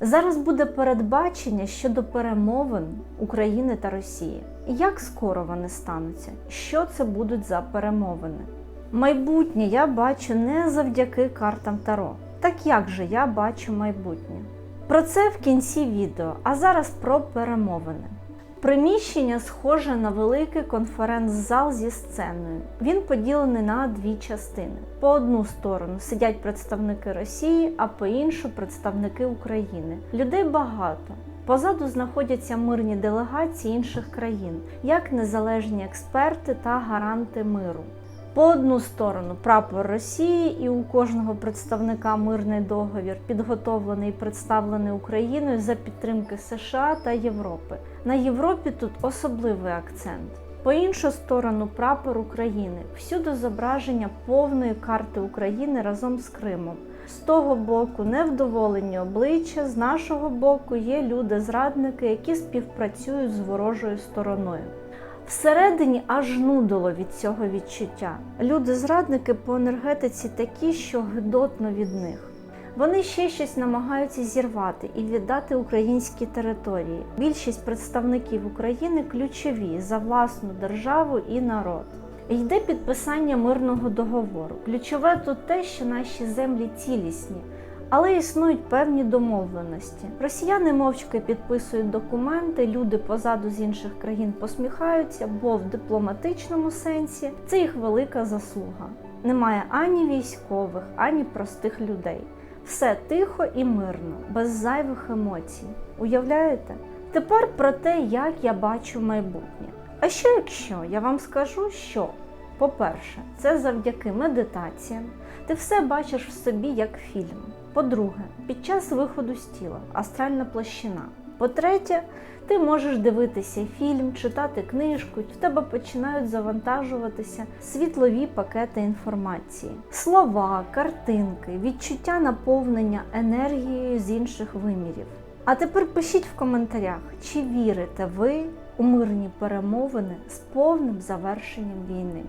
Зараз буде передбачення щодо перемовин України та Росії. Як скоро вони стануться? Що це будуть за перемовини? Майбутнє я бачу не завдяки картам Таро. Так як же я бачу майбутнє? Про це в кінці відео, а зараз про перемовини. Приміщення схоже на великий конференц-зал зі сценою. Він поділений на дві частини. По одну сторону сидять представники Росії, а по іншу представники України. Людей багато. Позаду знаходяться мирні делегації інших країн, як незалежні експерти та гаранти миру. По одну сторону прапор Росії, і у кожного представника мирний договір, підготовлений і представлений Україною за підтримки США та Європи. На Європі тут особливий акцент. По іншу сторону прапор України, всюди зображення повної карти України разом з Кримом. З того боку невдоволені обличчя, з нашого боку є люди-зрадники, які співпрацюють з ворожою стороною. Всередині аж нудило від цього відчуття. Люди-зрадники по енергетиці такі, що гидотно від них. Вони ще щось намагаються зірвати і віддати українські території. Більшість представників України ключові за власну державу і народ. Йде підписання мирного договору. Ключове тут те, що наші землі цілісні, але існують певні домовленості. Росіяни мовчки підписують документи, люди позаду з інших країн посміхаються, бо в дипломатичному сенсі це їх велика заслуга. Немає ані військових, ані простих людей. Все тихо і мирно, без зайвих емоцій. Уявляєте? Тепер про те, як я бачу майбутнє. А що якщо я вам скажу, що, по-перше, це завдяки медитаціям, ти все бачиш в собі як фільм. По-друге, під час виходу з тіла астральна площина. По-третє, ти можеш дивитися фільм, читати книжку, в тебе починають завантажуватися світлові пакети інформації, слова, картинки, відчуття наповнення енергією з інших вимірів. А тепер пишіть в коментарях, чи вірите ви у мирні перемовини з повним завершенням війни.